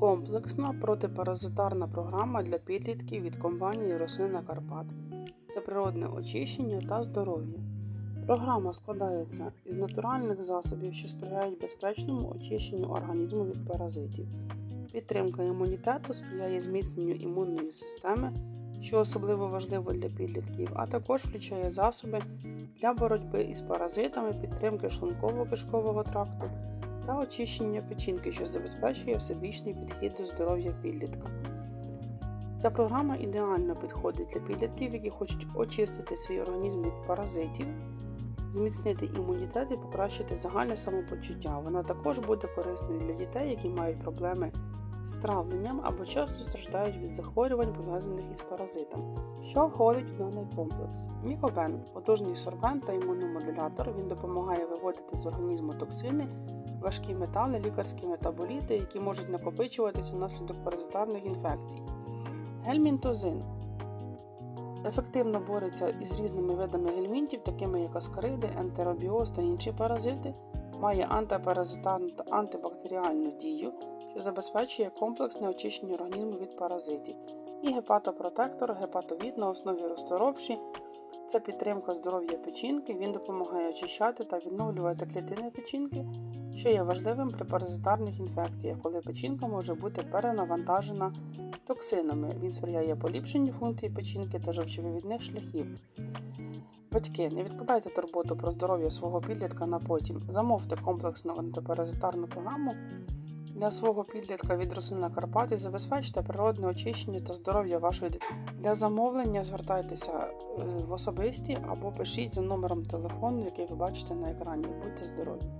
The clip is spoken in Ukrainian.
Комплексна протипаразитарна програма для підлітків від компанії Рослина Карпат. Це природне очищення та здоров'я. Програма складається із натуральних засобів, що сприяють безпечному очищенню організму від паразитів. Підтримка імунітету сприяє зміцненню імунної системи, що особливо важливо для підлітків, а також включає засоби для боротьби із паразитами, підтримки шлунково-кишкового тракту та очищення печінки, що забезпечує всебічний підхід до здоров'я підлітка. Ця програма ідеально підходить для підлітків, які хочуть очистити свій організм від паразитів, зміцнити імунітет і покращити загальне самопочуття. Вона також буде корисною для дітей, які мають проблеми з травленням або часто страждають від захворювань, пов'язаних із паразитами. Що входить в даний комплекс? Мікобен потужний сорбент та імуномодулятор. Він допомагає виводити з організму токсини, важкі метали, лікарські метаболіти, які можуть накопичуватися внаслідок паразитарних інфекцій. Гельмінтозин ефективно бореться із різними видами гельмінтів, такими як аскариди, ентеробіоз та інші паразити, має антипаразитарну та антибактеріальну дію, що забезпечує комплексне очищення організму від паразитів. І гепатопротектор, гепатовід на основі розторопші. Це підтримка здоров'я печінки, він допомагає очищати та відновлювати клітини печінки, що є важливим при паразитарних інфекціях, коли печінка може бути перенавантажена токсинами. Він сприяє поліпшенню функцій печінки та жовчовивідних шляхів. Батьки, не відкладайте турботу про здоров'я свого підлітка на потім. Замовте комплексну антипаразитарну програму для свого підлітка від рослин Карпаті забезпечте природне очищення та здоров'я вашої дитини. Для замовлення звертайтеся е, в особисті або пишіть за номером телефону, який ви бачите на екрані. Будьте здорові!